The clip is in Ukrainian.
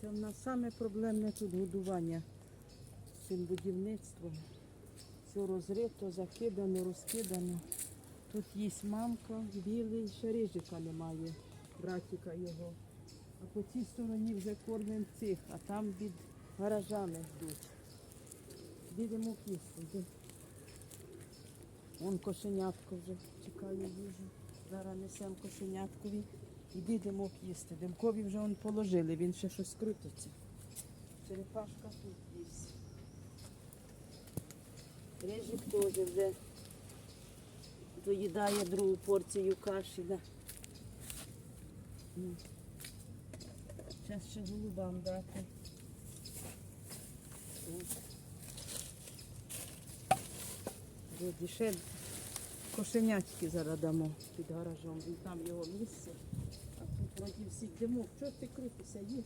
Це в нас саме проблемне тут годування цим будівництвом. Все розрито, закидано, розкидано. Тут є мамка, білий, ще рижика немає, братіка його. А по цій стороні вже кормимо цих, а там під гаражами ждуть. Підемо їсти. йди. Вон кошенятко вже чекає їжу. Зараз несемо кошеняткові і підемо їсти. Демкові вже он положили, він ще щось крутиться. Черепашка тут їсть. Режик теж вже доїдає другу порцію каші. Да. Ну. Зараз ще голубам дати. Ще кошенячки зараз дамо під гаражом. Він там його місце. Вроді. Чого ти крутишся, їж?